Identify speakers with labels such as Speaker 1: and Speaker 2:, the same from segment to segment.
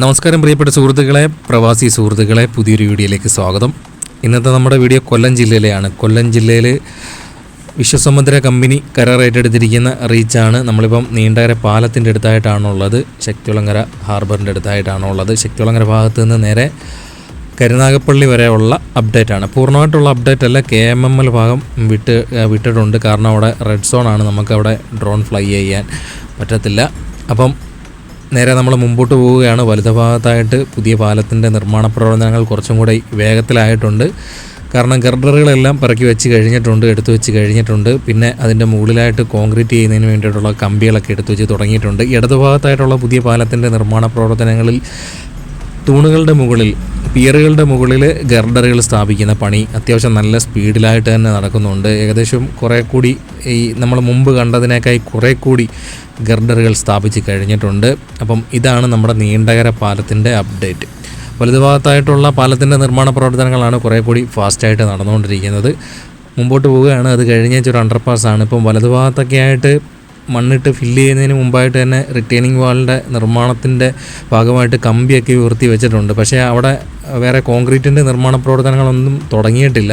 Speaker 1: നമസ്കാരം പ്രിയപ്പെട്ട സുഹൃത്തുക്കളെ പ്രവാസി സുഹൃത്തുക്കളെ പുതിയൊരു വീഡിയോയിലേക്ക് സ്വാഗതം. ഇന്നത്തെ നമ്മുടെ വീഡിയോ കൊല്ലം ജില്ലയിലെയാണ്. കൊല്ലം ജില്ലയിൽ വിശ്വസമുദ്ര കമ്പനി കരാർ ഏറ്റെടുത്തിരിക്കുന്ന റീച്ചാണ് നമ്മളിപ്പം നീണ്ടകര പാലത്തിന്റെ അടുത്തായിട്ടാണുള്ളത്. ശക്തികുളങ്ങര ഹാർബറിന്റെ അടുത്തായിട്ടാണുള്ളത്. ശക്തികുളങ്ങര ഭാഗത്ത് നിന്ന് നേരെ കരുനാഗപ്പള്ളി വരെയുള്ള അപ്ഡേറ്റ് ആണ് പൂർണമായിട്ടുള്ള അപ്ഡേറ്റ് അല്ല കെ എം എം എൽ ഭാഗം വിട്ട് വിട്ടിട്ടുണ്ട്. കാരണം അവിടെ റെഡ് സോണാണ്. നമുക്ക് അവിടെ ഡ്രോൺ ഫ്ലൈ ചെയ്യാൻ പറ്റത്തില്ല. അപ്പം നേരെ നമ്മൾ മുമ്പോട്ട് പോവുകയാണ്. വലുത ഭാഗത്തായിട്ട് പുതിയ പാലത്തിന്റെ നിർമ്മാണ പ്രവർത്തനങ്ങൾ കുറച്ചും കൂടെ വേഗത്തിലായിട്ടുണ്ട്. കാരണം ഗർഡറുകളെല്ലാം പിറക്കി വെച്ച് കഴിഞ്ഞിട്ടുണ്ട് എടുത്തു വെച്ച് കഴിഞ്ഞിട്ടുണ്ട്. പിന്നെ അതിന്റെ മുകളിലായിട്ട് കോൺക്രീറ്റ് ചെയ്യുന്നതിന് വേണ്ടിയിട്ടുള്ള കമ്പികളൊക്കെ എടുത്തു വെച്ച് തുടങ്ങിയിട്ടുണ്ട്. ഇടതുഭാഗത്തായിട്ടുള്ള പുതിയ പാലത്തിന്റെ നിർമ്മാണ പ്രവർത്തനങ്ങളിൽ തൂണുകളുടെ മുകളിൽ പിയറുകളുടെ മുകളിൽ ഗർഡറുകൾ സ്ഥാപിക്കുന്ന പണി അത്യാവശ്യം നല്ല സ്പീഡിലായിട്ട് തന്നെ നടക്കുന്നുണ്ട്. ഏകദേശം കുറേ കൂടി ഈ നമ്മൾ മുമ്പ് കണ്ടതിനേക്കായി കുറേ കൂടി ഗർഡറുകൾ സ്ഥാപിച്ച് കഴിഞ്ഞിട്ടുണ്ട്. അപ്പം ഇതാണ് നമ്മുടെ നീണ്ടകര പാലത്തിന്റെ അപ്ഡേറ്റ്. വലതുഭാഗത്തായിട്ടുള്ള പാലത്തിന്റെ നിർമ്മാണ പ്രവർത്തനങ്ങളാണ് കുറേ കൂടി ഫാസ്റ്റായിട്ട് നടന്നുകൊണ്ടിരിക്കുന്നത്. മുമ്പോട്ട് പോവുകയാണ്. അത് കഴിഞ്ഞ ഒരു അണ്ടർപാസ് ഇപ്പം വലതുഭാഗത്തൊക്കെ ആയിട്ട് മണ്ണിട്ട് ഫില്ല് ചെയ്യുന്നതിന് മുമ്പായിട്ട് തന്നെ റിട്ടേണിംഗ് വാളിന്റെ നിർമ്മാണത്തിന്റെ ഭാഗമായിട്ട് കമ്പിയൊക്കെ ഉയർത്തി വെച്ചിട്ടുണ്ട്. പക്ഷേ അവിടെ വേറെ കോൺക്രീറ്റിന്റെ നിർമ്മാണ പ്രവർത്തനങ്ങളൊന്നും തുടങ്ങിയിട്ടില്ല.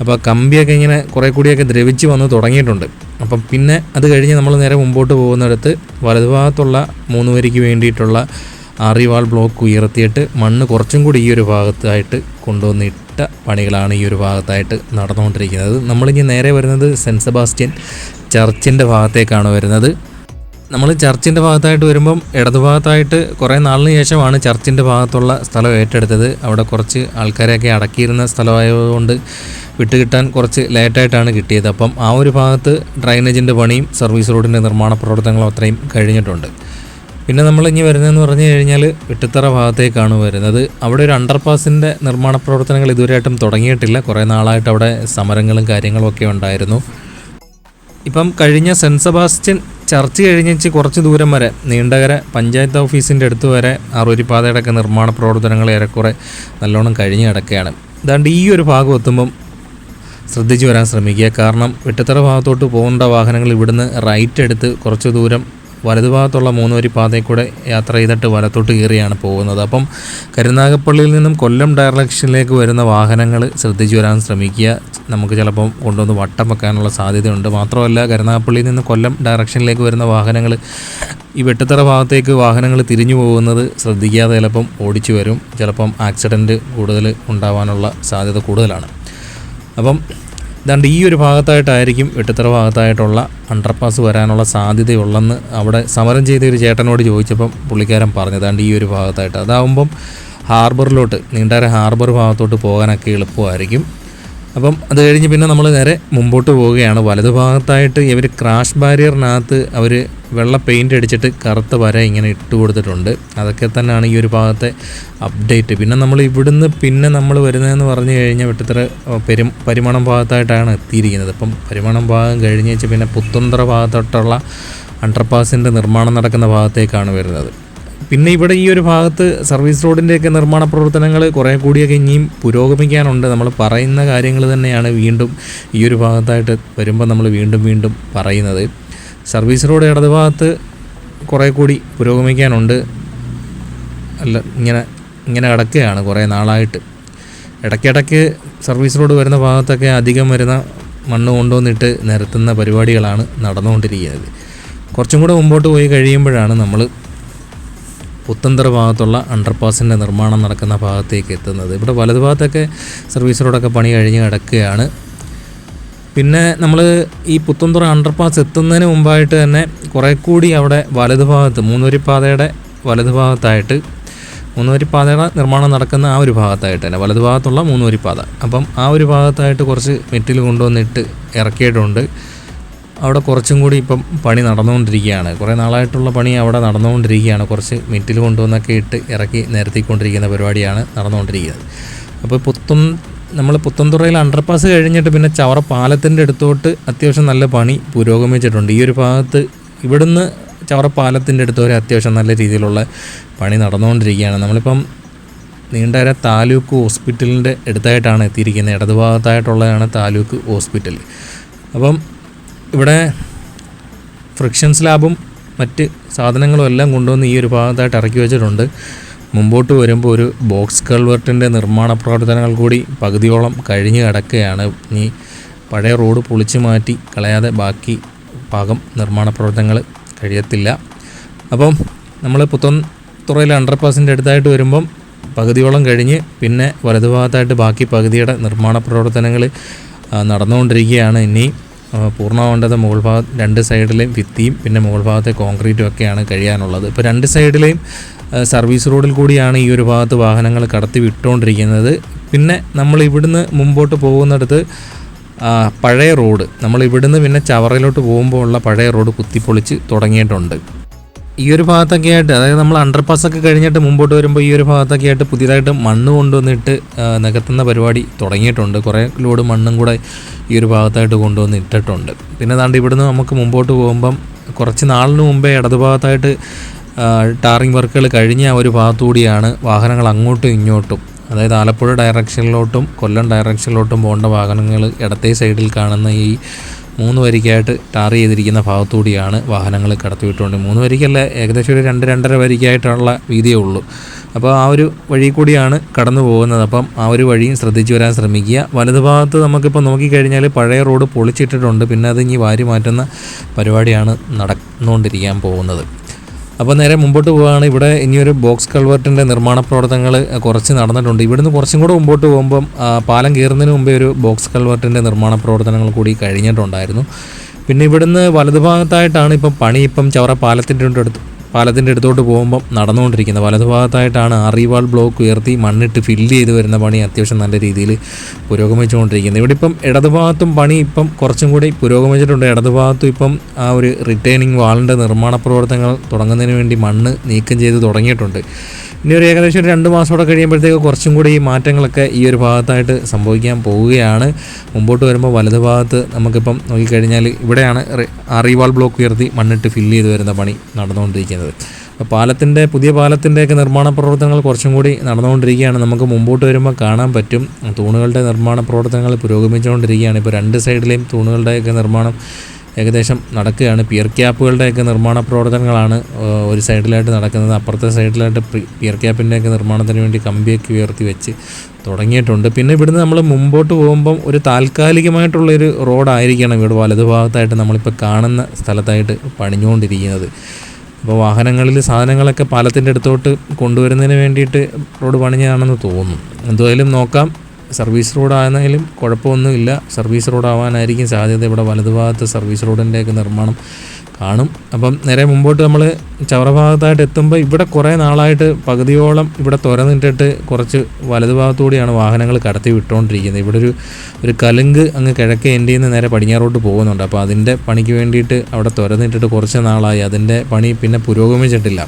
Speaker 1: അപ്പോൾ കമ്പിയൊക്കെ ഇങ്ങനെ കുറേ കൂടിയൊക്കെ ദ്രവിച്ച് വന്ന് തുടങ്ങിയിട്ടുണ്ട്. അപ്പം പിന്നെ അത് കഴിഞ്ഞ് നമ്മൾ നേരെ മുമ്പോട്ട് പോകുന്നിടത്ത് വലതുഭാഗത്തുള്ള മൂന്ന് വരിക്ക് വേണ്ടിയിട്ടുള്ള ആറിവാൾ ബ്ലോക്ക് ഉയർത്തിയിട്ട് മണ്ണ് കുറച്ചും കൂടി ഈ ഒരു ഭാഗത്തായിട്ട് കൊണ്ടുവന്നിട്ട പണികളാണ് ഈ ഒരു ഭാഗത്തായിട്ട് നടന്നുകൊണ്ടിരിക്കുന്നത്. നമ്മളിനി നേരെ വരുന്നത് സെന്റ് സെബാസ്റ്റ്യൻ ചർച്ചിന്റെ ഭാഗത്തേക്കാണ് വരുന്നത്. നമ്മൾ ചർച്ചിന്റെ ഭാഗത്തായിട്ട് വരുമ്പം ഇടതുഭാഗത്തായിട്ട് കുറേ നാളിന് ശേഷമാണ് ചർച്ചിന്റെ ഭാഗത്തുള്ള സ്ഥലം ഏറ്റെടുത്തത്. അവിടെ കുറച്ച് ആൾക്കാരെയൊക്കെ അടക്കിയിരുന്ന സ്ഥലമായതുകൊണ്ട് വിട്ടുകിട്ടാൻ കുറച്ച് ലേറ്റായിട്ടാണ് കിട്ടിയത്. അപ്പം ആ ഒരു ഭാഗത്ത് ഡ്രൈനേജിന്റെ പണിയും സർവീസ് റോഡിന്റെ നിർമ്മാണ പ്രവർത്തനങ്ങളും അത്രയും കഴിഞ്ഞിട്ടുണ്ട്. പിന്നെ നമ്മൾ ഇനി വരുന്നതെന്ന് പറഞ്ഞു കഴിഞ്ഞാൽ വെട്ടിത്തറ ഭാഗത്തേക്കാണ് വരുന്നത്. അവിടെ ഒരു അണ്ടർപാസിന്റെ നിർമ്മാണ പ്രവർത്തനങ്ങൾ ഇതുവരെയായിട്ടും തുടങ്ങിയിട്ടില്ല. കുറേ നാളായിട്ട് അവിടെ സമരങ്ങളും കാര്യങ്ങളും ഒക്കെ ഉണ്ടായിരുന്നു. ഇപ്പം കഴിഞ്ഞ സെന്റ് സെബാസ്റ്റ്യൻ ചർച്ച് കഴിഞ്ഞിച്ച് കുറച്ച് ദൂരം വരെ നീണ്ടകര പഞ്ചായത്ത് ഓഫീസിന്റെ അടുത്ത് വരെ ആറൂരിപ്പാതയുടെ ഒക്കെ നിർമ്മാണ പ്രവർത്തനങ്ങൾ ഏറെക്കുറെ നല്ലോണം കഴിഞ്ഞ് കിടക്കുകയാണ്. അതാണ്ട് ഈ ഒരു ഭാഗം എത്തുമ്പം ശ്രദ്ധിച്ചു വരാൻ ശ്രമിക്കുക. കാരണം വെട്ടിത്തറ ഭാഗത്തോട്ട് പോകേണ്ട വാഹനങ്ങൾ ഇവിടുന്ന് റൈറ്റ് എടുത്ത് കുറച്ച് ദൂരം വലതുഭാഗത്തുള്ള മൂന്ന് വരി പാതയിൽ കൂടെ യാത്ര ചെയ്തിട്ട് വലത്തോട്ട് കയറിയാണ് പോകുന്നത്. അപ്പം കരുനാഗപ്പള്ളിയിൽ നിന്നും കൊല്ലം ഡയറക്ഷനിലേക്ക് വരുന്ന വാഹനങ്ങൾ ശ്രദ്ധിച്ചു വരാൻ ശ്രമിക്കുക. നമുക്ക് ചിലപ്പം കൊണ്ടുവന്ന് വട്ടം വെക്കാനുള്ള സാധ്യതയുണ്ട്. മാത്രമല്ല കരുനാഗപ്പള്ളിയിൽ നിന്ന് കൊല്ലം ഡയറക്ഷനിലേക്ക് വരുന്ന വാഹനങ്ങൾ ഈ വെട്ടിത്തറ ഭാഗത്തേക്ക് വാഹനങ്ങൾ തിരിഞ്ഞു പോകുന്നത് ശ്രദ്ധിക്കാതെ ചിലപ്പം ഓടിച്ചു വരും. ചിലപ്പം ആക്സിഡന്റ് കൂടുതൽ ഉണ്ടാവാനുള്ള സാധ്യത കൂടുതലാണ്. അപ്പം ഇതാണ്ട് ഈ ഒരു ഭാഗത്തായിട്ടായിരിക്കും വെട്ടിത്തറ ഭാഗത്തായിട്ടുള്ള അണ്ടർപാസ് വരാനുള്ള സാധ്യതയുള്ളെന്ന് അവിടെ സമരം ചെയ്ത ഒരു ചേട്ടനോട് ചോദിച്ചപ്പം പുള്ളിക്കാരൻ പറഞ്ഞു ഇതാണ്ട് ഈ ഒരു ഭാഗത്തായിട്ട്. അതാവുമ്പം ഹാർബറിലോട്ട് നീണ്ടാര ഹാർബർ ഭാഗത്തോട്ട് പോകാനൊക്കെ എളുപ്പമായിരിക്കും. അപ്പം അത് കഴിഞ്ഞ് പിന്നെ നമ്മൾ നേരെ മുമ്പോട്ട് പോവുകയാണ്. വലതുഭാഗത്തായിട്ട് ഇവർ ക്രാഷ് ബാരിയറിനകത്ത് അവർ വെള്ള പെയിന്റ് അടിച്ചിട്ട് കറുത്ത വര ഇങ്ങനെ ഇട്ട് കൊടുത്തിട്ടുണ്ട്. അതൊക്കെ തന്നെയാണ് ഈ ഒരു ഭാഗത്തെ അപ്ഡേറ്റ് പിന്നെ നമ്മൾ ഇവിടുന്ന് പിന്നെ നമ്മൾ വരുന്നതെന്ന് പറഞ്ഞു കഴിഞ്ഞാൽ വെട്ടിത്തറ പെരും പരിമണം ഭാഗത്തായിട്ടാണ് എത്തിയിരിക്കുന്നത്. അപ്പം പരിമണം ഭാഗം കഴിഞ്ഞ് വെച്ച് പിന്നെ പുത്തന്തറ ഭാഗത്തോട്ടുള്ള അണ്ടർപാസിന്റെ നിർമ്മാണം നടക്കുന്ന ഭാഗത്തേക്കാണ് വരുന്നത്. പിന്നെ ഇവിടെ ഈ ഒരു ഭാഗത്ത് സർവീസ് റോഡിന്റെയൊക്കെ നിർമ്മാണ പ്രവർത്തനങ്ങൾ കുറേ കൂടിയൊക്കെ ഇനിയും പുരോഗമിക്കാനുണ്ട്. നമ്മൾ പറയുന്ന കാര്യങ്ങൾ തന്നെയാണ് വീണ്ടും ഈ ഒരു ഭാഗത്തായിട്ട് വരുമ്പോൾ നമ്മൾ വീണ്ടും വീണ്ടും പറയുന്നത്. സർവീസ് റോഡ് ഇടത് ഭാഗത്ത് കുറേ കൂടി പുരോഗമിക്കാനുണ്ട്. അല്ല ഇങ്ങനെ ഇങ്ങനെ കിടക്കുകയാണ് കുറേ നാളായിട്ട്. ഇടയ്ക്കിടയ്ക്ക് സർവീസ് റോഡ് വരുന്ന ഭാഗത്തൊക്കെ അധികം വരുന്ന മണ്ണ് കൊണ്ടുവന്നിട്ട് നിരത്തുന്ന പരിപാടികളാണ് നടന്നുകൊണ്ടിരിക്കുന്നത്. കുറച്ചും കൂടെ മുമ്പോട്ട് പോയി കഴിയുമ്പോഴാണ് നമ്മൾ പുത്തന്തറ ഭാഗത്തുള്ള അണ്ടർപാസിന്റെ നിർമ്മാണം നടക്കുന്ന ഭാഗത്തേക്ക് എത്തുന്നത്. ഇവിടെ വലതു ഭാഗത്തൊക്കെ സർവീസ് റോഡൊക്കെ പണി കഴിഞ്ഞ് കിടക്കുകയാണ്. പിന്നെ നമ്മൾ ഈ പുത്തന്തുറ അണ്ടർപാസ് എത്തുന്നതിന് മുമ്പായിട്ട് തന്നെ കുറേ കൂടി അവിടെ വലതു ഭാഗത്ത് മൂന്നുവരിപ്പാതയുടെ വലതു ഭാഗത്തായിട്ട് മൂന്നുവരിപ്പാതയുടെ നിർമ്മാണം നടക്കുന്ന ആ ഒരു ഭാഗത്തായിട്ട് തന്നെ വലതു ഭാഗത്തുള്ള മൂന്നുവരിപ്പാത അപ്പം ആ ഒരു ഭാഗത്തായിട്ട് കുറച്ച് മെറ്റിൽ കൊണ്ടുവന്നിട്ട് ഇറക്കിയിട്ടുണ്ട്. അവിടെ കുറച്ചും കൂടി ഇപ്പം പണി നടന്നുകൊണ്ടിരിക്കുകയാണ്. കുറേ നാളായിട്ടുള്ള പണി അവിടെ നടന്നുകൊണ്ടിരിക്കുകയാണ്. കുറച്ച് മിറ്റിൽ കൊണ്ടുവന്നൊക്കെ ഇട്ട് ഇറക്കി നിരത്തിക്കൊണ്ടിരിക്കുന്ന പരിപാടിയാണ് നടന്നുകൊണ്ടിരിക്കുന്നത്. അപ്പോൾ പുത്തും നമ്മൾ പുത്തൻതുറയിൽ അണ്ടർപാസ് കഴിഞ്ഞിട്ട് പിന്നെ ചവറ പാലത്തിന്റെ അടുത്തോട്ട് അത്യാവശ്യം നല്ല പണി പുരോഗമിച്ചിട്ടുണ്ട്. ഈ ഒരു ഭാഗത്ത് ഇവിടുന്ന് ചവറ പാലത്തിന്റെ അടുത്ത് വരെ അത്യാവശ്യം നല്ല രീതിയിലുള്ള പണി നടന്നുകൊണ്ടിരിക്കുകയാണ്. നമ്മളിപ്പം നീണ്ടര താലൂക്ക് ഹോസ്പിറ്റലിന്റെ അടുത്തായിട്ടാണ് എത്തിയിരിക്കുന്നത്. ഇടതുഭാഗത്തായിട്ടുള്ളതാണ് താലൂക്ക് ഹോസ്പിറ്റൽ. അപ്പം ഇവിടെ ഫ്രിക്ഷൻ സ്ലാബും മറ്റ് സാധനങ്ങളും എല്ലാം കൊണ്ടുവന്ന് ഈ ഒരു ഭാഗത്തായിട്ട് ഇറക്കി വെച്ചിട്ടുണ്ട്. മുമ്പോട്ട് വരുമ്പോൾ ഒരു ബോക്സ് കൾവർട്ടിന്റെ നിർമ്മാണ പ്രവർത്തനങ്ങൾ കൂടി പകുതിയോളം കഴിഞ്ഞ് കിടക്കുകയാണ്. ഇനി പഴയ റോഡ് പൊളിച്ചു മാറ്റി കളയാതെ ബാക്കി ഭാഗം നിർമ്മാണ പ്രവർത്തനങ്ങൾ കഴിയത്തില്ല. അപ്പം നമ്മൾ പുത്തൻതുറയിലെ അണ്ടർപാസിന്റെ അടുത്തായിട്ട് വരുമ്പം പകുതിയോളം കഴിഞ്ഞ് പിന്നെ വലതുഭാഗത്തായിട്ട് ബാക്കി പകുതിയുടെ നിർമ്മാണ പ്രവർത്തനങ്ങൾ നടന്നുകൊണ്ടിരിക്കുകയാണ്. ഇനി പൂർണമാവേണ്ടത് മുകൾ ഭാഗം രണ്ട് സൈഡിലെയും ഭിത്തിയും പിന്നെ മുകൾ ഭാഗത്തെ കോൺക്രീറ്റും ഒക്കെയാണ് കഴിയാനുള്ളത്. ഇപ്പോൾ രണ്ട് സൈഡിലെയും സർവീസ് റോഡിൽ കൂടിയാണ് ഈ ഒരു ഭാഗത്ത് വാഹനങ്ങൾ കടത്തി വിട്ടുകൊണ്ടിരിക്കുന്നത് പിന്നെ നമ്മൾ ഇവിടുന്ന് മുമ്പോട്ട് പോകുന്നിടത്ത് പഴയ റോഡ് നമ്മൾ ഇവിടുന്ന് പിന്നെ ചവറയിലോട്ട് പോകുമ്പോൾ ഉള്ള പഴയ റോഡ് കുത്തിപ്പൊളിച്ച് തുടങ്ങിയിട്ടുണ്ട്. ഈ ഒരു ഭാഗത്തൊക്കെ ആയിട്ട് അതായത് നമ്മൾ അണ്ടർപാസ് ഒക്കെ കഴിഞ്ഞിട്ട് മുമ്പോട്ട് വരുമ്പോൾ ഈ ഒരു ഭാഗത്തൊക്കെ ആയിട്ട് പുതിയതായിട്ട് മണ്ണ് കൊണ്ടുവന്നിട്ട് നികത്തുന്ന പരിപാടി തുടങ്ങിയിട്ടുണ്ട്. കുറേ ലോഡ് മണ്ണും കൂടെ ഈ ഒരു ഭാഗത്തായിട്ട് കൊണ്ടുവന്ന് ഇട്ടിട്ടുണ്ട്. പിന്നെ ദാണ്ട് ഇവിടുന്ന് നമുക്ക് മുമ്പോട്ട് പോകുമ്പം കുറച്ച് നാളിന് മുമ്പേ ഇടതുഭാഗത്തായിട്ട് ടാറിങ് വർക്കുകൾ കഴിഞ്ഞ ഒരു ഭാഗത്തുകൂടിയാണ് വാഹനങ്ങൾ അങ്ങോട്ടും ഇങ്ങോട്ടും അതായത് ആലപ്പുഴ ഡയറക്ഷനിലോട്ടും കൊല്ലം ഡയറക്ഷനിലോട്ടും പോകേണ്ട വാഹനങ്ങൾ ഇടത്തെ സൈഡിൽ കാണുന്ന ഈ മൂന്ന് വരിക്കായിട്ട് ടാർ ചെയ്തിരിക്കുന്ന ഭാഗത്തുകൂടിയാണ് വാഹനങ്ങൾ കടത്തിവിട്ടുകൊണ്ട് മൂന്ന് വരിക്കല്ല ഏകദേശം ഒരു രണ്ട് രണ്ടര വരിക്കായിട്ടുള്ള വീതിയേ ഉള്ളൂ. അപ്പോൾ ആ ഒരു വഴി കൂടിയാണ് കടന്നു പോകുന്നത്. അപ്പം ആ ഒരു വഴിയും ശ്രദ്ധിച്ചു വരാൻ ശ്രമിക്കുക. വലതുഭാഗത്ത് നമുക്കിപ്പോൾ നോക്കിക്കഴിഞ്ഞാൽ പഴയ റോഡ് പൊളിച്ചിട്ടിട്ടുണ്ട്. പിന്നെ അത് ഇനി വാരി മാറ്റുന്ന പരിപാടിയാണ് നടന്നുകൊണ്ടിരിക്കാൻ പോകുന്നത്. അപ്പോൾ നേരെ മുമ്പോട്ട് പോവുകയാണ്. ഇവിടെ ഇനിയൊരു ബോക്സ് കൾവർട്ടിന്റെ നിർമ്മാണ പ്രവർത്തനങ്ങൾ കുറച്ച് നടന്നിട്ടുണ്ട്. ഇവിടുന്ന് കുറച്ചും കൂടെ മുമ്പോട്ട് പോകുമ്പം പാലം കയറുന്നതിന് മുമ്പേ ഒരു ബോക്സ് കൾവർട്ടിന്റെ നിർമ്മാണ പ്രവർത്തനങ്ങൾ കൂടി കഴിഞ്ഞിട്ടുണ്ടായിരുന്നു. പിന്നെ ഇവിടുന്ന് വലതുഭാഗത്തായിട്ടാണ് ഇപ്പം പണി. ഇപ്പം ചവറ പാലത്തിന്റെ അടുത്ത് പാലത്തിന്റെ അടുത്തോട്ട് പോകുമ്പം നടന്നുകൊണ്ടിരിക്കുന്നത്. വലതുഭാഗത്തായിട്ടാണ് അറിവാൾ ബ്ലോക്ക് ഉയർത്തി മണ്ണിട്ട് ഫില്ല് ചെയ്ത് വരുന്ന പണി അത്യാവശ്യം നല്ല രീതിയിൽ പുരോഗമിച്ചുകൊണ്ടിരിക്കുന്നത്. ഇവിടെ ഇപ്പം ഇടതുഭാഗത്തും പണി ഇപ്പം കുറച്ചും കൂടി പുരോഗമിച്ചിട്ടുണ്ട്. ഇടതുഭാഗത്തും ഇപ്പം ആ ഒരു റിട്ടേണിംഗ് വാളിന്റെ നിർമ്മാണ പ്രവർത്തനങ്ങൾ തുടങ്ങുന്നതിന് വേണ്ടി മണ്ണ് നീക്കം ചെയ്ത് തുടങ്ങിയിട്ടുണ്ട്. ഇനി ഒരു ഏകദേശം ഒരു രണ്ട് മാസം കൂടെ കഴിയുമ്പോഴത്തേക്ക് കുറച്ചും കൂടി ഈ മാറ്റങ്ങളൊക്കെ ഈ ഒരു ഭാഗത്തായിട്ട് സംഭവിക്കാൻ പോവുകയാണ്. മുമ്പോട്ട് വരുമ്പോൾ വലത് ഭാഗത്ത് നമുക്കിപ്പം നോക്കിക്കഴിഞ്ഞാൽ ഇവിടെയാണ് അറിവാൾ ബ്ലോക്ക് ഉയർത്തി മണ്ണിട്ട് ഫില്ല് ചെയ്ത് വരുന്ന പണി നടന്നുകൊണ്ടിരിക്കുന്നത്. അപ്പോൾ പാലത്തിന്റെ പുതിയ പാലത്തിന്റെയൊക്കെ നിർമ്മാണ പ്രവർത്തനങ്ങൾ കുറച്ചും കൂടി നടന്നുകൊണ്ടിരിക്കുകയാണ്. നമുക്ക് മുമ്പോട്ട് വരുമ്പോൾ കാണാൻ പറ്റും. തൂണുകളുടെ നിർമ്മാണ പ്രവർത്തനങ്ങൾ പുരോഗമിച്ചുകൊണ്ടിരിക്കുകയാണ്. ഇപ്പോൾ രണ്ട് സൈഡിലെയും തൂണുകളുടെയൊക്കെ നിർമ്മാണം ഏകദേശം നടക്കുകയാണ്. പിയർ ക്യാപ്പുകളുടെയൊക്കെ നിർമ്മാണ പ്രവർത്തനങ്ങളാണ് ഒരു സൈഡിലായിട്ട് നടക്കുന്നത്. അപ്പുറത്തെ സൈഡിലായിട്ട് പിയർ ക്യാപ്പിന്റെയൊക്കെ നിർമ്മാണത്തിന് വേണ്ടി കമ്പിയൊക്കെ ഉയർത്തി വെച്ച് തുടങ്ങിയിട്ടുണ്ട്. പിന്നെ ഇവിടുന്ന് നമ്മൾ മുമ്പോട്ട് പോകുമ്പം ഒരു താൽക്കാലികമായിട്ടുള്ളൊരു റോഡായിരിക്കണം ഇവിടെ വലതുഭാഗത്തായിട്ട് നമ്മളിപ്പോൾ കാണുന്ന സ്ഥലത്തായിട്ട് പണിഞ്ഞുകൊണ്ടിരിക്കുന്നത്. അപ്പോൾ വാഹനങ്ങളിൽ സാധനങ്ങളൊക്കെ പാലത്തിന്റെ അടുത്തോട്ട് കൊണ്ടുവരുന്നതിന് വേണ്ടിയിട്ട് റോഡ് പണിഞ്ഞതാണെന്ന് തോന്നുന്നു. എന്തായാലും നോക്കാം. സർവീസ് റോഡാണെങ്കിലും കുഴപ്പമൊന്നുമില്ല. സർവീസ് റോഡാവാനായിരിക്കും സാധ്യത. ഇവിടെ വലതുഭാഗത്ത് സർവീസ് റോഡിന്റെയൊക്കെ നിർമ്മാണം കാണും. അപ്പം നേരെ മുമ്പോട്ട് നമ്മൾ ചവറ ഭാഗത്തായിട്ട് എത്തുമ്പോൾ ഇവിടെ കുറേ നാളായിട്ട് പകുതിയോളം ഇവിടെ തുറന്നിട്ടിട്ട് കുറച്ച് വലതുഭാഗത്തുകൂടിയാണ് വാഹനങ്ങൾ കടത്തി വിട്ടുകൊണ്ടിരിക്കുന്നത്. ഇവിടെ ഒരു ഒരു കലുങ്ക് അങ്ങ് കിഴക്കേ എന്റെ നിന്ന് നേരെ പടിഞ്ഞാറോട്ട് പോകുന്നുണ്ട്. അപ്പോൾ അതിന്റെ പണിക്ക് വേണ്ടിയിട്ട് അവിടെ തുറന്നിട്ടിട്ട് കുറച്ച് നാളായി. അതിന്റെ പണി പിന്നെ പുരോഗമിച്ചിട്ടില്ല.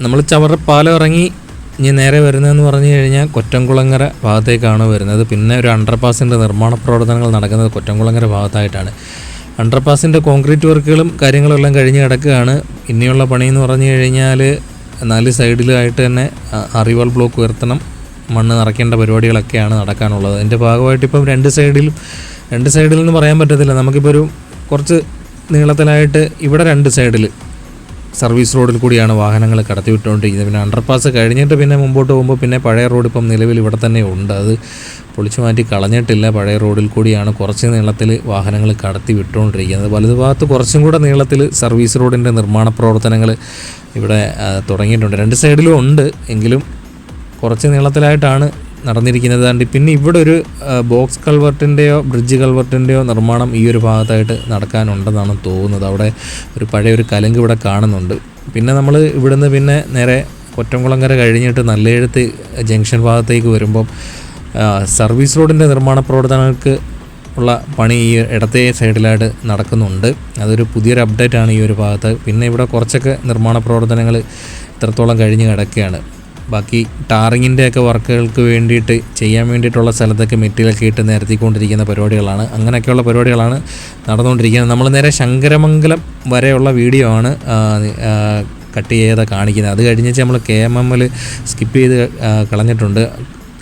Speaker 1: നമ്മൾ ചവറ പാലം ഇറങ്ങി ഇനി നേരെ വരുന്നതെന്ന് പറഞ്ഞു കഴിഞ്ഞാൽ കൊറ്റംകുളങ്ങര ഭാഗത്തേക്കാണ് വരുന്നത്. പിന്നെ ഒരു അണ്ടർപാസിന്റെ നിർമ്മാണ പ്രവർത്തനങ്ങൾ നടക്കുന്നത് കൊറ്റംകുളങ്ങര ഭാഗത്തായിട്ടാണ്. അണ്ടർപാസിന്റെ കോൺക്രീറ്റ് വർക്കുകളും കാര്യങ്ങളും എല്ലാം കഴിഞ്ഞ് കിടക്കുകയാണ്. ഇനിയുള്ള പണിയെന്ന് പറഞ്ഞു കഴിഞ്ഞാൽ നാല് സൈഡിലായിട്ട് തന്നെ അറിവാൾ ബ്ലോക്ക് ഉയർത്തണം മണ്ണ് നിറയ്ക്കേണ്ട പരിപാടികളൊക്കെയാണ് നടക്കാനുള്ളത്. അതിന്റെ ഭാഗമായിട്ട് ഇപ്പം രണ്ട് സൈഡിലും രണ്ട് സൈഡിൽ നിന്ന് പറയാൻ പറ്റത്തില്ല. നമുക്കിപ്പോൾ ഒരു കുറച്ച് നീളത്തിലായിട്ട് ഇവിടെ രണ്ട് സൈഡിൽ സർവീസ് റോഡിൽ കൂടിയാണ് വാഹനങ്ങൾ കടത്തിവിട്ടുകൊണ്ടിരിക്കുന്നത്. പിന്നെ അണ്ടർപാസ് കഴിഞ്ഞിട്ട് പിന്നെ മുമ്പോട്ട് പോകുമ്പോൾ പിന്നെ പഴയ റോഡ് ഇപ്പം നിലവിൽ ഇവിടെ തന്നെ ഉണ്ട്. അത് പൊളിച്ചു മാറ്റി കളഞ്ഞിട്ടില്ല. പഴയ റോഡിൽ കൂടിയാണ് കുറച്ച് നീളത്തിൽ വാഹനങ്ങൾ കടത്തി വിട്ടുകൊണ്ടിരിക്കുന്നത് വലതുഭാഗത്ത് കുറച്ചും കൂടെ നീളത്തിൽ സർവീസ് റോഡിന്റെ നിർമ്മാണ പ്രവർത്തനങ്ങൾ ഇവിടെ തുടങ്ങിയിട്ടുണ്ട്. രണ്ട് സൈഡിലും ഉണ്ട്. എങ്കിലും കുറച്ച് നീളത്തിലായിട്ടാണ് നടന്നിരിക്കുന്നത് കണ്ട് പിന്നെ ഇവിടെ ഒരു ബോക്സ് കൾവർട്ടിന്റെയോ ബ്രിഡ്ജ് കൾവർട്ടിന്റെയോ നിർമ്മാണം ഈ ഒരു ഭാഗത്തായിട്ട് നടക്കാനുണ്ടെന്നാണ് തോന്നുന്നത്. അവിടെ ഒരു പഴയ ഒരു കലങ്ക് ഇവിടെ കാണുന്നുണ്ട്. പിന്നെ നമ്മൾ ഇവിടുന്ന് പിന്നെ നേരെ കൊറ്റംകുളങ്കര കഴിഞ്ഞിട്ട് നല്ലെഴുത്ത് ജംഗ്ഷൻ ഭാഗത്തേക്ക് വരുമ്പം സർവീസ് റോഡിന്റെ നിർമ്മാണ പ്രവർത്തനങ്ങൾക്ക് ഉള്ള പണി ഈ ഇടത്തെ സൈഡിലായിട്ട് നടക്കുന്നുണ്ട്. അതൊരു പുതിയൊരു അപ്ഡേറ്റ് ആണ് ഈ ഒരു ഭാഗത്ത്. പിന്നെ ഇവിടെ കുറച്ചൊക്കെ നിർമ്മാണ പ്രവർത്തനങ്ങൾ ഇത്രത്തോളം കഴിഞ്ഞ് കിടക്കുകയാണ്. ബാക്കി ടാറിങ്ങിന്റെ ഒക്കെ വർക്കുകൾക്ക് വേണ്ടിയിട്ട് ചെയ്യാൻ വേണ്ടിയിട്ടുള്ള സ്ഥലത്തൊക്കെ മെറ്റീരിയലൊക്കെ ഇട്ട് നിരത്തിക്കൊണ്ടിരിക്കുന്ന പരിപാടികളാണ്. അങ്ങനെയൊക്കെയുള്ള പരിപാടികളാണ് നടന്നുകൊണ്ടിരിക്കുന്നത്. നമ്മൾ നേരെ ശങ്കരമംഗലം വരെയുള്ള വീഡിയോ ആണ് കട്ട് ചെയ്ത് കാണിക്കുന്നത്. അത് കഴിഞ്ഞാൽ നമ്മൾ കെ എം എമ്മിൽ സ്കിപ്പ് ചെയ്ത് കളഞ്ഞിട്ടുണ്ട്.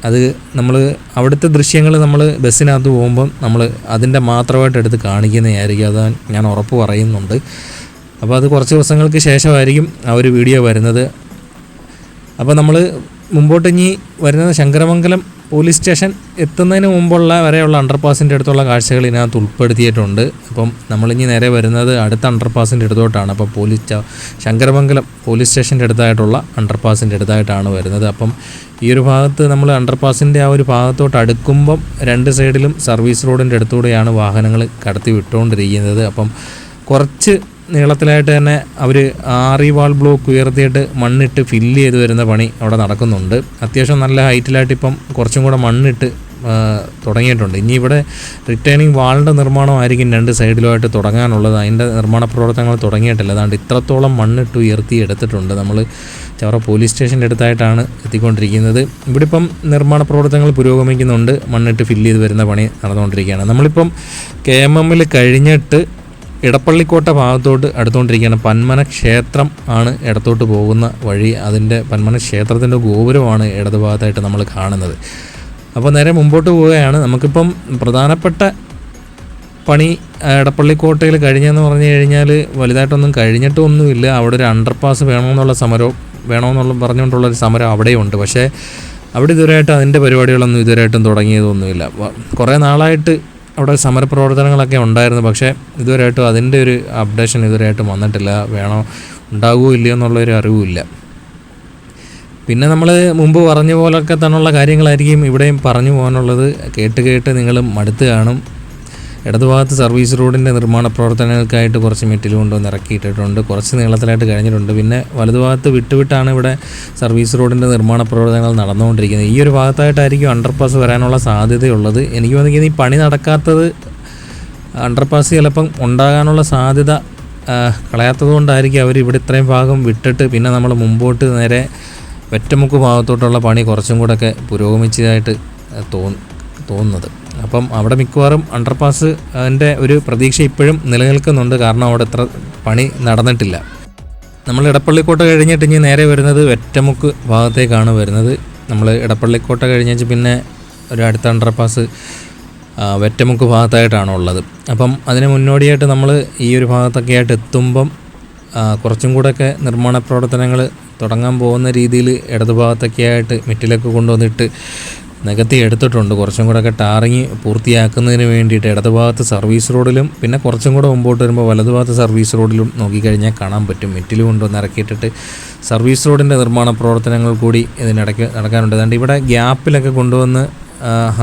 Speaker 1: അത് നമ്മൾ അവിടുത്തെ ദൃശ്യങ്ങൾ നമ്മൾ ബസ്സിനകത്ത് പോകുമ്പം നമ്മൾ അതിന്റെ മാത്രമായിട്ട് എടുത്ത് കാണിക്കുന്നതായിരിക്കും. അത് ഞാൻ ഉറപ്പ് പറയുന്നുണ്ട്. അപ്പോൾ അത് കുറച്ച് ദിവസങ്ങൾക്ക് ശേഷമായിരിക്കും ആ ഒരു വീഡിയോ വരുന്നത്. അപ്പോൾ നമ്മൾ മുമ്പോട്ട് ഇനി വരുന്നത് ശങ്കരമംഗലം പോലീസ് സ്റ്റേഷൻ എത്തുന്നതിന് മുമ്പുള്ള വരെയുള്ള അണ്ടർപാസിന്റെ അടുത്തുള്ള കാഴ്ചകൾ ഇതിനകത്ത് ഉൾപ്പെടുത്തിയിട്ടുണ്ട്. അപ്പം നമ്മളിനി നേരെ വരുന്നത് അടുത്ത അണ്ടർപാസിന്റെ അടുത്തോട്ടാണ്. അപ്പോൾ പോലീസ് ശങ്കരമംഗലം പോലീസ് സ്റ്റേഷന്റെ അടുത്തായിട്ടുള്ള അണ്ടർപാസിന്റെ അടുത്തായിട്ടാണ് വരുന്നത്. അപ്പം ഈ ഒരു ഭാഗത്ത് നമ്മൾ അണ്ടർപാസിന്റെ ആ ഒരു ഭാഗത്തോട്ട് അടുക്കുമ്പം രണ്ട് സൈഡിലും സർവീസ് റോഡിന്റെ അടുത്തൂടെയാണ് വാഹനങ്ങൾ കടത്തി വിട്ടുകൊണ്ടിരിക്കുന്നത്. അപ്പം കുറച്ച് നീളത്തിലായിട്ട് തന്നെ അവർ ആറി വാൾ ബ്ലോക്ക് ഉയർത്തിയിട്ട് മണ്ണിട്ട് ഫില്ല് ചെയ്ത് വരുന്ന പണി അവിടെ നടക്കുന്നുണ്ട്. അത്യാവശ്യം നല്ല ഹൈറ്റിലായിട്ട് ഇപ്പം കുറച്ചും കൂടെ മണ്ണിട്ട് തുടങ്ങിയിട്ടുണ്ട്. ഇനി ഇവിടെ റിട്ടേണിംഗ് വാളിന്റെ നിർമ്മാണമായിരിക്കും രണ്ട് സൈഡിലുമായിട്ട് തുടങ്ങാനുള്ളത്. അതിന്റെ നിർമ്മാണ പ്രവർത്തനങ്ങൾ തുടങ്ങിയിട്ടില്ല. അതാണ്ട് ഇത്രത്തോളം മണ്ണിട്ട് ഉയർത്തി എടുത്തിട്ടുണ്ട് നമ്മൾ ചവറ പോലീസ് സ്റ്റേഷന്റെ അടുത്തായിട്ടാണ് എത്തിക്കൊണ്ടിരിക്കുന്നത്. ഇവിടെ ഇപ്പം നിർമ്മാണ പ്രവർത്തനങ്ങൾ പുരോഗമിക്കുന്നുണ്ട്. മണ്ണിട്ട് ഫില്ല് ചെയ്ത് വരുന്ന പണി നടന്നുകൊണ്ടിരിക്കുകയാണ്. നമ്മളിപ്പം കെ എം എമ്മിൽ കഴിഞ്ഞിട്ട് ഇടപ്പള്ളിക്കോട്ട ഭാഗത്തോട്ട് അടുത്തുകൊണ്ടിരിക്കുകയാണ്. പന്മന ക്ഷേത്രം ആണ് ഇടത്തോട്ട് പോകുന്ന വഴി. അതിന്റെ പന്മന ക്ഷേത്രത്തിന്റെ ഗോപുരമാണ് ഇടത് ഭാഗത്തായിട്ട് നമ്മൾ കാണുന്നത്. അപ്പോൾ നേരെ മുമ്പോട്ട് പോവുകയാണ്. നമുക്കിപ്പം പ്രധാനപ്പെട്ട പണി ഇടപ്പള്ളിക്കോട്ടയിൽ കഴിഞ്ഞെന്ന് പറഞ്ഞു കഴിഞ്ഞാൽ വലുതായിട്ടൊന്നും കഴിഞ്ഞിട്ടൊന്നുമില്ല. അവിടെ ഒരു അണ്ടർപാസ് വേണമെന്നുള്ള സമരവും വേണമെന്നുള്ള പറഞ്ഞുകൊണ്ടുള്ളൊരു സമരം അവിടെയുണ്ട്. പക്ഷേ അവിടെ ഇതുവരെയായിട്ട് അതിന്റെ പരിപാടികളൊന്നും ഇതുവരെയായിട്ടും തുടങ്ങിയതൊന്നുമില്ല. കുറേ നാളായിട്ട് അവിടെ സമരപ്രവർത്തനങ്ങളൊക്കെ ഉണ്ടായിരുന്നു. പക്ഷേ ഇതുവരെയായിട്ടും അതിന്റെ ഒരു അപ്ഡേഷൻ ഇതുവരെയായിട്ടും വന്നിട്ടില്ല. വേണോ? ഉണ്ടാകുമോ ഇല്ലയോ എന്നുള്ളൊരു അറിവുമില്ല. പിന്നെ നമ്മൾ മുമ്പ് പറഞ്ഞ പോലൊക്കെ തന്നെയുള്ള കാര്യങ്ങളായിരിക്കും ഇവിടെയും പറഞ്ഞു പോകാനുള്ളത്. കേട്ട് കേട്ട് നിങ്ങൾ മടുത്ത് കാണും. ഇടതുഭാഗത്ത് സർവീസ് റോഡിന്റെ നിർമ്മാണ പ്രവർത്തനങ്ങൾക്കായിട്ട് കുറച്ച് മെറ്റിൽ കൊണ്ടുവന്ന് ഇറക്കിയിട്ടിട്ടുണ്ട്. കുറച്ച് നീളത്തിലായിട്ട് കഴിഞ്ഞിട്ടുണ്ട്. പിന്നെ വലതുഭാഗത്ത് വിട്ടുവിട്ടാണ് ഇവിടെ സർവീസ് റോഡിന്റെ നിർമ്മാണ പ്രവർത്തനങ്ങൾ നടന്നുകൊണ്ടിരിക്കുന്നത്. ഈ ഒരു ഭാഗത്തായിട്ടായിരിക്കും അണ്ടർപാസ് വരാനുള്ള സാധ്യതയുള്ളത്. എനിക്ക് തോന്നിക്കുന്നത് ഈ പണി നടക്കാത്തത് അണ്ടർപാസ് ചിലപ്പം ഉണ്ടാകാനുള്ള സാധ്യത കളയാത്തത് കൊണ്ടായിരിക്കും അവർ ഇവിടെ ഇത്രയും ഭാഗം വിട്ടിട്ട് പിന്നെ നമ്മൾ മുമ്പോട്ട് നേരെ വെറ്റമുക്ക് ഭാഗത്തോട്ടുള്ള പണി കുറച്ചും കൂടെയൊക്കെ പുരോഗമിച്ചതായിട്ട് തോന്നു തോന്നുന്നത്. അപ്പം അവിടെ മിക്കവാറും അണ്ടർപാസ് അതിന്റെ ഒരു പ്രതീക്ഷ ഇപ്പോഴും നിലനിൽക്കുന്നുണ്ട്. കാരണം അവിടെ എത്ര പണി നടന്നിട്ടില്ല. നമ്മൾ ഇടപ്പള്ളിക്കോട്ട കഴിഞ്ഞിട്ട് ഇനി നേരെ വരുന്നത് വെറ്റമുക്ക് ഭാഗത്തേക്കാണ് വരുന്നത്. നമ്മൾ ഇടപ്പള്ളിക്കോട്ട കഴിഞ്ഞിട്ട് പിന്നെ ഒരു അടുത്ത അണ്ടർപാസ് വെറ്റമുക്ക് ഭാഗത്തായിട്ടാണ് ഉള്ളത്. അപ്പം അതിന് മുന്നോടിയായിട്ട് നമ്മൾ ഈ ഒരു ഭാഗത്തൊക്കെ ആയിട്ട് എത്തുമ്പം കുറച്ചും കൂടെയൊക്കെ നിർമ്മാണ പ്രവർത്തനങ്ങൾ തുടങ്ങാൻ പോകുന്ന രീതിയിൽ ഇടതുഭാഗത്തൊക്കെ ആയിട്ട് മിറ്റിലൊക്കെ കൊണ്ടുവന്നിട്ട് നികത്തി എടുത്തിട്ടുണ്ട്. കുറച്ചും കൂടെയൊക്കെ ടാറിങ് പൂർത്തിയാക്കുന്നതിന് വേണ്ടിയിട്ട് ഇടതുഭാഗത്ത് സർവീസ് റോഡിലും പിന്നെ കുറച്ചും കൂടെ മുമ്പോട്ട് വരുമ്പോൾ വലതുഭാഗത്ത് സർവീസ് റോഡിലും നോക്കിക്കഴിഞ്ഞാൽ കാണാൻ പറ്റും. മിറ്റിൽ കൊണ്ടുവന്ന് ഇറക്കിയിട്ടിട്ട് സർവീസ് റോഡിന്റെ നിർമ്മാണ പ്രവർത്തനങ്ങൾ കൂടി ഇതിനിടയ്ക്ക് നടക്കാനുണ്ട്. അതുകൊണ്ട് ഇവിടെ ഗ്യാപ്പിലൊക്കെ കൊണ്ടുവന്ന്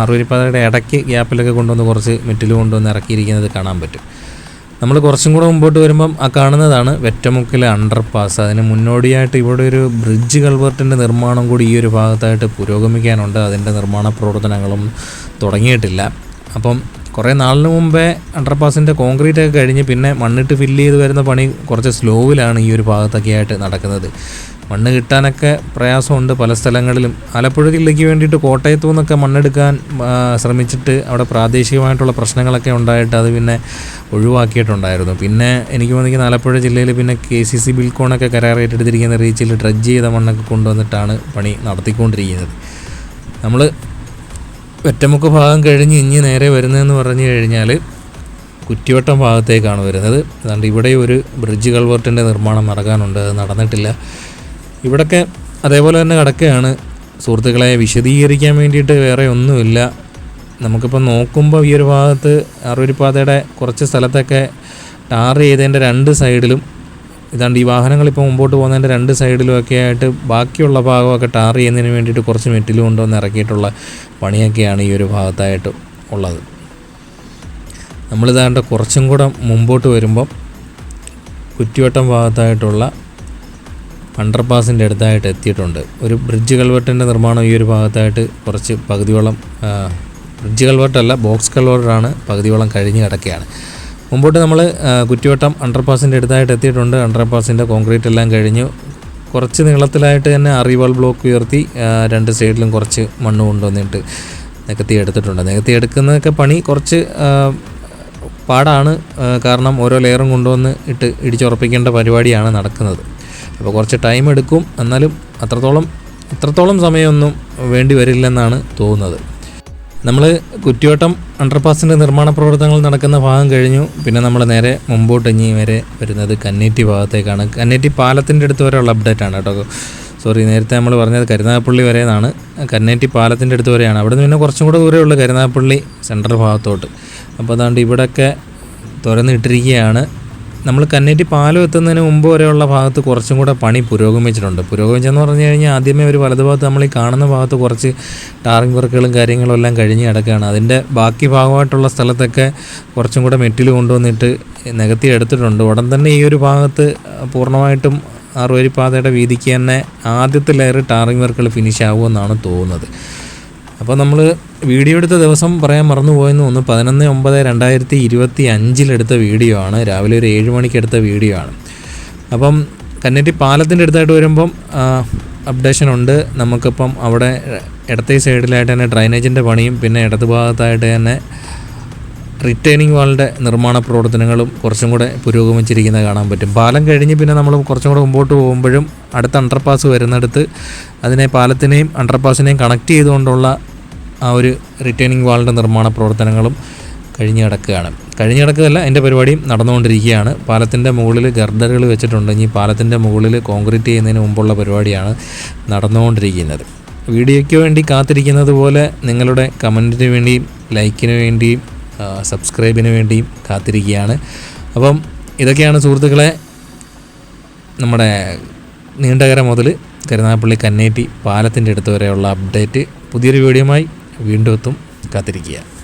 Speaker 1: അറുപരിപ്പാതയുടെ ഇടയ്ക്ക് ഗ്യാപ്പിലൊക്കെ കൊണ്ടുവന്ന് കുറച്ച് മെറ്റിൽ കൊണ്ടുവന്ന് ഇറക്കിയിരിക്കുന്നത് കാണാൻ പറ്റും. നമ്മൾ കുറച്ചും കൂടെ മുമ്പോട്ട് വരുമ്പം ആ കാണുന്നതാണ് വെറ്റമുക്കിലെ അണ്ടർപാസ് അതിന് മുന്നോടിയായിട്ട് ഇവിടെ ഒരു ബ്രിഡ്ജ് കൾവർട്ടിന്റെ നിർമ്മാണം കൂടി ഈ ഒരു ഭാഗത്തായിട്ട് പുരോഗമിക്കാനുണ്ട്. അതിന്റെ നിർമ്മാണ പ്രവർത്തനങ്ങളും തുടങ്ങിയിട്ടില്ല. അപ്പം കുറേ നാളിന് മുമ്പേ അണ്ടർപാസിന്റെ കോൺക്രീറ്റ് ഒക്കെ കഴിഞ്ഞ് പിന്നെ മണ്ണിട്ട് ഫില്ല് ചെയ്ത് വരുന്ന പണി കുറച്ച് സ്ലോവിലാണ് ഈ ഒരു ഭാഗത്തൊക്കെ ആയിട്ട് നടക്കുന്നത്. മണ്ണ് കിട്ടാനൊക്കെ പ്രയാസമുണ്ട് പല സ്ഥലങ്ങളിലും. ആലപ്പുഴ ജില്ലയ്ക്ക് വേണ്ടിയിട്ട് കോട്ടയത്തു നിന്നൊക്കെ മണ്ണെടുക്കാൻ ശ്രമിച്ചിട്ട് അവിടെ പ്രാദേശികമായിട്ടുള്ള പ്രശ്നങ്ങളൊക്കെ ഉണ്ടായിട്ട് അത് പിന്നെ ഒഴിവാക്കിയിട്ടുണ്ടായിരുന്നു. പിന്നെ എനിക്ക് തോന്നിക്കുന്ന ആലപ്പുഴ ജില്ലയിൽ പിന്നെ കെ സി സി ബിൽക്കോണൊക്കെ കരാർ ഏറ്റെടുത്തിരിക്കുന്ന റീച്ചിൽ ഡ്രഡ്ജ് ചെയ്ത മണ്ണൊക്കെ കൊണ്ടുവന്നിട്ടാണ് പണി നടത്തിക്കൊണ്ടിരിക്കുന്നത്. നമ്മൾ ഒറ്റമുക്ക് ഭാഗം കഴിഞ്ഞ് ഇനി നേരെ വരുന്നതെന്ന് പറഞ്ഞു കഴിഞ്ഞാൽ കുറ്റിവട്ടം ഭാഗത്തേക്കാണ് വരുന്നത്. അതുകൊണ്ട് ഇവിടെ ഒരു ബ്രിഡ്ജ് കൾവർട്ടിന്റെ നിർമ്മാണം നടക്കാനുണ്ട്. അത് നടന്നിട്ടില്ല. ഇവിടൊക്കെ അതേപോലെ തന്നെ കിടക്കുകയാണ്. സുഹൃത്തുക്കളെ വിശദീകരിക്കാൻ വേണ്ടിയിട്ട് വേറെ ഒന്നുമില്ല. നമുക്കിപ്പോൾ നോക്കുമ്പോൾ ഈ ഒരു ഭാഗത്ത് അറുപരിപ്പാതയുടെ കുറച്ച് സ്ഥലത്തൊക്കെ ടാർ ചെയ്തതിന്റെ രണ്ട് സൈഡിലും ഇതാണ്ട് ഈ വാഹനങ്ങൾ ഇപ്പോൾ മുമ്പോട്ട് പോകുന്നതിന്റെ രണ്ട് സൈഡിലും ഒക്കെ ആയിട്ട് ബാക്കിയുള്ള ഭാഗമൊക്കെ ടാർ ചെയ്യുന്നതിന് വേണ്ടിയിട്ട് കുറച്ച് മെറ്റിലും കൊണ്ടുവന്ന് ഇറക്കിയിട്ടുള്ള പണിയൊക്കെയാണ് ഈ ഒരു ഭാഗത്തായിട്ട് ഉള്ളത്. നമ്മളിതാണ്ട് കുറച്ചും കൂടെ മുമ്പോട്ട് വരുമ്പം കുറ്റിവട്ടം ഭാഗത്തായിട്ടുള്ള അണ്ടർപാസിന്റെ അടുത്തായിട്ട് എത്തിയിട്ടുണ്ട്. ഒരു ബ്രിഡ്ജ് കൾവെട്ടിന്റെ നിർമ്മാണം ഈ ഒരു ഭാഗത്തായിട്ട് കുറച്ച് പകുതിയോളം ബ്രിഡ്ജ് കൾവെട്ടല്ല ബോക്സ് കൾവെട്ടാണ് പകുതിയോളം കഴിഞ്ഞ് കിടക്കുകയാണ്. മുമ്പോട്ട് നമ്മൾ കുറ്റിവട്ടം അണ്ടർപാസിന്റെ അടുത്തായിട്ട് എത്തിയിട്ടുണ്ട്. അണ്ടർപാസിന്റെ കോൺക്രീറ്റ് എല്ലാം കഴിഞ്ഞു. കുറച്ച് നീളത്തിലായിട്ട് തന്നെ അറിവാൾ ബ്ലോക്ക് ഉയർത്തി രണ്ട് സൈഡിലും കുറച്ച് മണ്ണ് കൊണ്ടുവന്നിട്ട് നികത്തി എടുത്തിട്ടുണ്ട്. നികത്തി എടുക്കുന്നതൊക്കെ പണി കുറച്ച് പാടാണ് കാരണം ഓരോ ലെയറും കൊണ്ടുവന്ന് ഇട്ട് ഇടിച്ചുറപ്പിക്കേണ്ട പരിപാടിയാണ് നടക്കുന്നത്. അപ്പോൾ കുറച്ച് ടൈം എടുക്കും. എന്നാലും അത്രത്തോളം അത്രത്തോളം സമയമൊന്നും വേണ്ടി വരില്ലെന്നാണ് തോന്നുന്നത്. നമ്മൾ കുറ്റിയോട്ടം അണ്ടർപാസിന്റെ നിർമ്മാണ പ്രവർത്തനങ്ങൾ നടക്കുന്ന ഭാഗം കഴിഞ്ഞു. പിന്നെ നമ്മൾ നേരെ മുമ്പോട്ട് ഇനി വരെ വരുന്നത് കന്നേറ്റി ഭാഗത്തേക്കാണ്. കന്നേറ്റി പാലത്തിന്റെ അടുത്ത് വരെയുള്ള അപ്ഡേറ്റ് ആണ് കേട്ടോ. സോറി നേരത്തെ നമ്മൾ പറഞ്ഞത് കരുനാഗപ്പള്ളി വരെ എന്നാണ് കന്നേറ്റി പാലത്തിന്റെ അടുത്ത് വരെയാണ്. അവിടെ നിന്ന് പിന്നെ കുറച്ചും കൂടെ ദൂരമേ ഉള്ളൂ കരുനാഗപ്പള്ളി സെൻട്രൽ ഭാഗത്തോട്ട്. അപ്പോൾ അതാണ്ട് ഇവിടെയൊക്കെ തുറന്നിട്ടിരിക്കുകയാണ് നമ്മൾ കന്നേറ്റി പാലം എത്തുന്നതിന് മുമ്പ് വരെയുള്ള ഭാഗത്ത് കുറച്ചും കൂടെ പണി പുരോഗമിച്ചിട്ടുണ്ട്. പുരോഗമിച്ചെന്ന് പറഞ്ഞു കഴിഞ്ഞാൽ ആദ്യമേ ഒരു വലതുഭാഗത്ത് നമ്മൾ ഈ കാണുന്ന ഭാഗത്ത് കുറച്ച് ടാറിംഗ് വർക്കുകളും കാര്യങ്ങളും എല്ലാം കഴിഞ്ഞ് കിടക്കുകയാണ്. അതിന്റെ ബാക്കി ഭാഗമായിട്ടുള്ള സ്ഥലത്തൊക്കെ കുറച്ചും കൂടെ മെറ്റിൽ കൊണ്ടുവന്നിട്ട് നികത്തി എടുത്തിട്ടുണ്ട്. ഉടൻ തന്നെ ഈ ഒരു ഭാഗത്ത് പൂർണമായിട്ടും ആറുവരിപ്പാതയുടെ വീതിക്ക് തന്നെ ആദ്യത്തെ ലെയർ ടാറിംഗ് വർക്കുകൾ ഫിനിഷ് ആകുമെന്നാണ് തോന്നുന്നത്. അപ്പോൾ നമ്മൾ വീഡിയോ എടുത്ത ദിവസം പറയാൻ മറന്നുപോയെന്ന് തോന്നുന്നു. പതിനൊന്ന് ഒമ്പത് രണ്ടായിരത്തി ഇരുപത്തി അഞ്ചിലെടുത്ത വീഡിയോ ആണ്. രാവിലെ ഒരു ഏഴ് മണിക്ക് എടുത്ത വീഡിയോ ആണ്. അപ്പം കന്നേറ്റി പാലത്തിന്റെ അടുത്തായിട്ട് വരുമ്പം അപ്ഡേഷൻ ഉണ്ട്. നമുക്കിപ്പം അവിടെ ഇടത്തെ സൈഡിലായിട്ട് തന്നെ ഡ്രൈനേജിന്റെ പണിയും പിന്നെ ഇടത് ഭാഗത്തായിട്ട് തന്നെ റിട്ടേണിംഗ് വാളിന്റെ നിർമ്മാണ പ്രവർത്തനങ്ങളും കുറച്ചും കൂടെ പുരോഗമിച്ചിരിക്കുന്നത് കാണാൻ പറ്റും. പാലം കഴിഞ്ഞ് പിന്നെ നമ്മൾ കുറച്ചും കൂടെ മുമ്പോട്ട് പോകുമ്പോഴും അടുത്ത അണ്ടർപാസ് വരുന്നിടത്ത് അതിനെ പാലത്തിനെയും അണ്ടർപാസിനെയും കണക്ട് ചെയ്തുകൊണ്ടുള്ള ആ ഒരു റിട്ടേണിംഗ് വാളിന്റെ നിർമ്മാണ പ്രവർത്തനങ്ങളും കഴിഞ്ഞ് കിടക്കുകയാണ്. കഴിഞ്ഞ് കിടക്കുകയല്ല എന്റെ പരിപാടിയും നടന്നുകൊണ്ടിരിക്കുകയാണ്. പാലത്തിന്റെ മുകളിൽ ഗർഡറുകൾ വെച്ചിട്ടുണ്ട്. ഇനി പാലത്തിന്റെ മുകളിൽ കോൺക്രീറ്റ് ചെയ്യുന്നതിന് മുമ്പുള്ള പരിപാടിയാണ് നടന്നുകൊണ്ടിരിക്കുന്നത്. വീഡിയോയ്ക്ക് വേണ്ടി കാത്തിരിക്കുന്നത് പോലെ നിങ്ങളുടെ കമന്റിന് വേണ്ടിയും ലൈക്കിന് വേണ്ടിയും സബ്സ്ക്രൈബിന് വേണ്ടിയും കാത്തിരിക്കുകയാണ്. അപ്പം ഇതൊക്കെയാണ് സുഹൃത്തുക്കളെ നമ്മുടെ നീണ്ടകര മുതൽ കരുനാഗപ്പള്ളി കന്നേറ്റി പാലത്തിന്റെ അടുത്ത് വരെയുള്ള അപ്ഡേറ്റ്. പുതിയൊരു വീഡിയോയുമായി വീണ്ടും എത്തും. കാത്തിരിക്കുക.